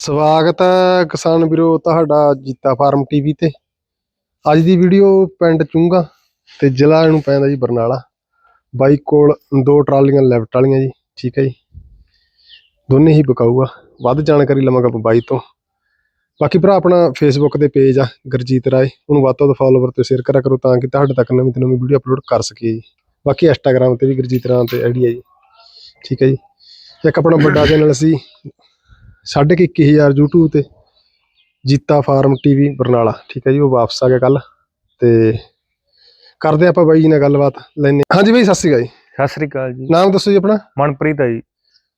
ਸਵਾਗਤ ਹੈ ਕਿਸਾਨ ਵੀਰੋ ਤੁਹਾਡਾ ਜੀਤਾ ਫਾਰਮ ਟੀਵੀ ਤੇ। ਅੱਜ ਦੀ ਵੀਡੀਓ ਪਿੰਡ ਚੁੰਗਾ ਤੇ ਜ਼ਿਲ੍ਹਾ ਇਹਨੂੰ ਪੈਂਦਾ ਜੀ ਬਰਨਾਲਾ। ਬਾਈ ਕੋਲ ਦੋ ਟਰਾਲੀਆਂ, ਲੈਫਟ ਵਾਲੀਆਂ ਜੀ, ਠੀਕ ਹੈ ਜੀ। ਦੋਨੇ ਹੀ ਵਿਕਾਊ ਵੱਧ ਜਾਣਕਾਰੀ ਲਵਾਂਗਾ ਆਪਾਂ ਬਾਈ ਤੋਂ। ਬਾਕੀ ਭਰਾ, ਆਪਣਾ ਫੇਸਬੁੱਕ ਦੇ ਪੇਜ ਆ, ਗੁਰਜੀਤ ਰਾਏ। ਉਹਨੂੰ ਵੱਧ ਤੋਂ ਵੱਧ ਫਾਲੋਵਰ ਤੇ ਸ਼ੇਅਰ ਕਰਿਆ ਕਰੋ ਤਾਂ ਕਿ ਤੁਹਾਡੇ ਤੱਕ ਨਵੀਂ ਤੋਂ ਨਵੀਂ ਵੀਡੀਓ ਅਪਲੋਡ ਕਰ ਸਕੀਏ ਜੀ। ਬਾਕੀ ਇੰਸਟਾਗ੍ਰam ਤੇ ਵੀ ਗੁਰਜੀਤ ਰਾਮ ਤੇ ਆਈਡੀ ਹੈ ਜੀ। ਠੀਕ ਹੈ ਜੀ। ਇੱਕ ਆਪਣਾ ਵੱਡਾ ਚੈਨਲ ਸੀ ਸਾਢੇ ਕੁ ਇੱਕੀ ਹਜ਼ਾਰ YouTube ਤੇ ਜੀਤਾ ਫਾਰਮ ਟੀਵੀ ਬਰਨਾਲਾ ਠੀਕ ਹੈ ਜੀ ਉਹ ਵਾਪਸ ਆ ਗਿਆ ਕੱਲ ਤੇ ਕਰਦੇ ਆਪਾਂ ਬਾਈ ਜੀ ਨਾਲ ਗੱਲਬਾਤ ਲੈਣੇ ਹਾਂਜੀ ਬਾਈ ਸਤਿ ਸ਼੍ਰੀ ਅਕਾਲ ਜੀ। ਸਤਿ ਸ੍ਰੀ ਅਕਾਲ ਜੀ। ਨਾਮ ਦੱਸੋ ਜੀ ਆਪਣਾ? ਮਨਪ੍ਰੀਤ ਹੈ ਜੀ।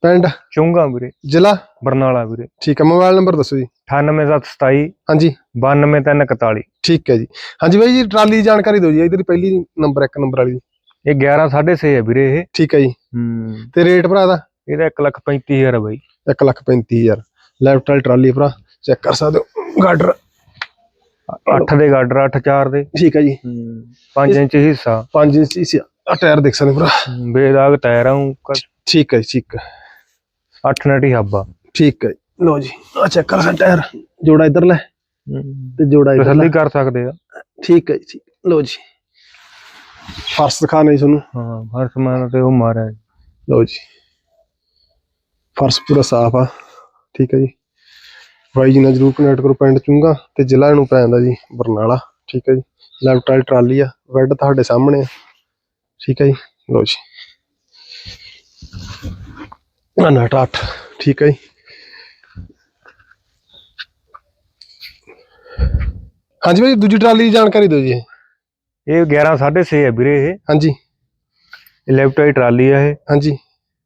ਪਿੰਡ? ਚੁੰਗਾ ਵੀਰੇ। ਜ਼ਿਲ੍ਹਾ? ਬਰਨਾਲਾ ਵੀਰੇ। ਠੀਕ ਹੈ ਮੋਬਾਈਲ ਨੰਬਰ ਦੱਸੋ ਜੀ। 98727 ਹਾਂਜੀ। 92341 ਠੀਕ ਹੈ ਜੀ। ਹਾਂਜੀ ਬਾਈ ਜੀ ਟਰਾਲੀ ਦੀ ਜਾਣਕਾਰੀ ਦਿਓ ਜੀ ਇਧਰ ਪਹਿਲੀ ਨੰਬਰ ਇੱਕ ਨੰਬਰ ਵਾਲੀ। ਇਹ 11 6.5 ਹੈ ਵੀਰੇ ਇਹ। ਠੀਕ ਹੈ ਜੀ। ਹੂੰ। ਤੇ ਰੇਟ ਭਰਾ ਦਾ? ਇਹਦਾ 135000 ਹੈ ਬਾਈ। 135000 ਲੈਫਟ ਵਾਲੀ ਟਰਾਲੀ ਭਰਾ ਚੈੱਕ ਕਰ ਸਕਦੇ ਹੋ। ਗਾਡਰ 8 ਦੇ ਗਾਡਰ 8 4 ਦੇ। ਠੀਕ ਹੈ ਜੀ। 5 ਇੰਚ ਹਿੱਸਾ। 5 ਇੰਚ ਸੀ ਆ ਟਾਇਰ ਦੇਖ ਸਕਦੇ ਭਰਾ। ਬੇਦਾਗ ਟਾਇਰ ਆ ਠੀਕ ਹੈ ਠੀਕ ਹੈ। 8 ਨਟੀ ਹੱਬਾ ਠੀਕ ਹੈ। ਲਓ ਜੀ ਆ ਚੈੱਕ ਕਰ ਸਕਦੇ ਟਾਇਰ ਜੋੜਾ ਇਧਰ ਲੈ। ਤੇ ਜੋੜਾ ਇਧਰ ਤਸੱਲੀ ਕਰ ਸਕਦੇ ਆ। ਠੀਕ ਹੈ ਜੀ ਲਓ ਜੀ। ਫਰਸ਼ ਦਿਖਾਣੇ ਜੀ ਤੁਹਾਨੂੰ। ਹਾਂ ਹਰ ਸਮਾਨ ਤੇ ਉਹ ਮਾਰਿਆ ਲਓ ਜੀ। ਫਰਸ਼ ਪੂਰਾ ਸਾਫ਼ ਆ। ਠੀਕ ਹੈ ਜੀ। ਬਾਈ ਜੀ ਨਾਲ ਜਰੂਰ ਕਨੈਕਟ ਕਰੋ ਪਿੰਡ ਚੁੰਗਾ ਤੇ ਜ਼ਿਲ੍ਹਾ ਨੂੰ ਪੈਂਦਾ ਜੀ ਬਰਨਾਲਾ। ਠੀਕ ਹੈ ਜੀ। ਲੈਫਟ ਵਾਲੀ ਟਰਾਲੀ ਆ ਵੈਡ ਤੁਹਾਡੇ ਸਾਹਮਣੇ ਆ। ਠੀਕ ਹੈ ਜੀ। ਲਓ ਜੀ। ਆ ਨਟ 8 ਠੀਕ ਹੈ ਜੀ। ਹਾਂਜੀ ਬਾਈ ਦੂਜੀ ਟਰਾਲੀ ਦੀ ਜਾਣਕਾਰੀ ਦਿਓ ਜੀ ਇਹ। ਇਹ 11 6.5 ਹੈ ਵੀਰੇ ਇਹ। ਹਾਂਜੀ। ਇਹ ਲੈਫਟ ਟਰਾਲੀ ਆ ਇਹ। ਹਾਂਜੀ।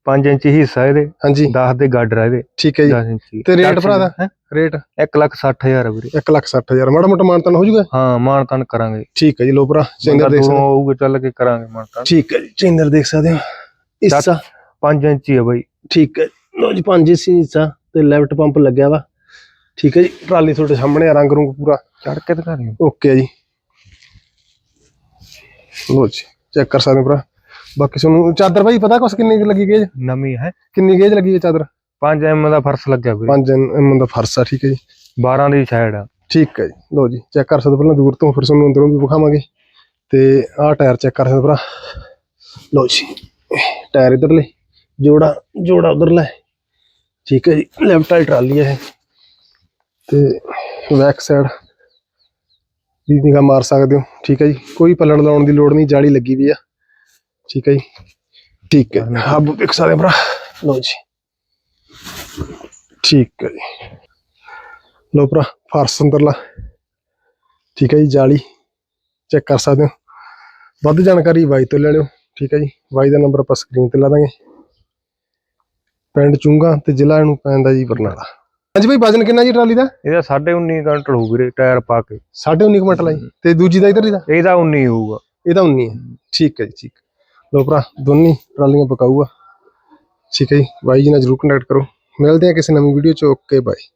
5 ਇੰਚ ਹਿੱਸਾ ਇਹਦੇ ਹਾਂਜੀ। 10 ਦੇ ਗਾਡਰ ਆ ਇਹਦੇ। ਠੀਕ ਹੈ ਜੀ। 10 ਇੰਚੀ ਤੇ ਰੇਟ ਭਰਾ ਦਾ ਰੇਟ? 1 ਲੱਖ 60000 ਵੀਰੇ। 1 ਲੱਖ 60000 ਮਾੜਾ ਮੋਟਾ ਮਾਨਤਨ ਹੋ ਜਾਊਗਾ? ਹਾਂ ਮਾਨ ਤਾਨ ਕਰਾਂਗੇ। ਠੀਕ ਹੈ ਜੀ ਲੋ ਭਰਾ ਚੈਨਲ ਦੇਖ ਸਕਦੇ ਹੋ। ਆਊਗਾ ਚੱਲ ਕੇ ਕਰਾਂਗੇ ਮਾਨ ਤਾਨ ਠੀਕ ਹੈ ਜੀ ਚੈਨਲ ਦੇਖ ਸਕਦੇ ਹੋ। ਇਸਾ 5 ਇੰਚੀ ਹੈ ਬਾਈ। ਠੀਕ ਹੈ। ਲੋ ਜੀ 5 ਇੰਚੀ ਹਿੱਸਾ ਤੇ ਲੈਫਟ ਪੰਪ ਲੱਗਿਆ ਵਾ। ਠੀਕ ਹੈ ਜੀ ਟਰਾਲੀ ਤੁਹਾਡੇ ਸਾਹਮਣੇ ਆ ਰੰਗ ਰੁੰਗ ਪੂਰਾ। ਚੜ ਕੇ ਦਿਖਾ ਰਹੀ ਓਕੇ ਆ ਜੀ। ਲੋ ਜੀ ਚੈੱਕ ਕਰ ਸਕਦੇ ਹੋ ਭਰਾ। ਬਾਕੀ ਤੁਹਾਨੂੰ ਚਾਦਰ ਭਾਈ ਪਤਾ ਕੁਛ ਕਿੰਨੀ ਕੁ ਲੱਗੀ ਗੇਜ? ਨਵੀਂ ਹੈ। ਕਿੰਨੀ ਗੇਜ ਲੱਗੀ ਹੈ ਚਾਦਰ? 5 ਐਮ ਦਾ ਫਰਸ਼ ਲੱਗਿਆ ਵੀਰੇ 5 ਐਮ ਦਾ ਫਰਸ਼ ਆ ਠੀਕ ਹੈ ਜੀ। 12 ਦੀ ਸਾਈਡ ਆ। ਠੀਕ ਹੈ ਜੀ। ਲੋ ਜੀ ਚੈੱਕ ਕਰ ਸਕਦੇ ਪਹਿਲਾਂ ਦੂਰ ਤੋਂ ਫਿਰ ਤੁਹਾਨੂੰ ਅੰਦਰੋਂ ਵੀ ਵਿਖਾਵਾਂਗੇ। ਤੇ ਆਹ ਟਾਇਰ ਚੈੱਕ ਕਰ ਸਕਦੇ ਭਰਾ। ਲੋ ਜੀ ਟਾਇਰ ਇਧਰਲੇ ਜੋੜਾ ਜੋੜਾ ਉਧਰਲਾ ਠੀਕ ਹੈ ਜੀ ਲੈਫਟ ਵਾਲੀ ਟਰਾਲੀ ਹੈ ਤੇ ਬੈਕ ਸਾਈਡ ਵੀ ਨਿਗਾਹ ਮਾਰ ਸਕਦੇ ਹੋ। ਠੀਕ ਹੈ ਜੀ ਕੋਈ ਪੱਲਣ ਲਾਉਣ ਦੀ ਲੋੜ ਨਹੀਂ ਜਾਲੀ ਲੱਗੀ ਵੀ ਆ। ਠੀਕ ਹੈ ਜੀ? ਠੀਕ ਹੈ। ਹੱਬ ਦੇਖ ਸਕਦੇ ਹੋ ਭਰਾ। ਲੋ ਜੀ। ਠੀਕ ਹੈ ਜੀ। ਲੋ ਭਰਾ ਫਰਸ਼ ਅੰਦਰਲਾ। ਠੀਕ ਹੈ ਜੀ ਜਾਲੀ। ਚੈੱਕ ਕਰ ਸਕਦੇ ਹੋ। ਵੱਧ ਜਾਣਕਾਰੀ ਬਾਈ ਤੋਂ ਲੈ ਲਿਓ। ਠੀਕ ਹੈ ਜੀ। ਬਾਈ ਦਾ ਨੰਬਰ ਆਪਾਂ ਸਕਰੀਨ ਤੇ ਲਾ ਦਾਂਗੇ। ਪਿੰਡ ਚੁੰਗਾ ਤੇ ਜ਼ਿਲ੍ਹਾ ਇਹਨੂੰ ਪੈਂਦਾ ਜੀ ਬਰਨਾਲਾ। ਹਾਂਜੀ ਬਾਈ ਵਜਨ ਕਿੰਨਾ ਜੀ ਟਰਾਲੀ ਦਾ? ਇਹਦਾ 19.5 ਕੁਇੰਟਲ ਹੋਊ ਵੀਰੇ ਟਾਇਰ ਪਾ ਕੇ। 19.5 ਕੁਇੰਟਲ ਹੈ। ਤੇ ਦੂਜੀ ਦਾ ਇਧਰ ਦਾ ਇਹਦਾ 19 ਹੋਊਗਾ। ਇਹਦਾ 19 ਹੈ। ਠੀਕ ਹੈ ਜੀ ਠੀਕ ਲੋ ਭਰਾ, ਦੋਨੀ ਟਰਾਲੀਆਂ ਪਕਾਊਗਾ। ਠੀਕ ਹੈ ਜੀ, ਬਾਈ ਜੀ ਨਾਲ ਜਰੂਰ ਕੰਟੈਕਟ ਕਰੋ। ਮਿਲਦੇ ਆ ਕਿਸੇ ਨਵੀਂ ਵੀਡੀਓ ਚ। Okay bye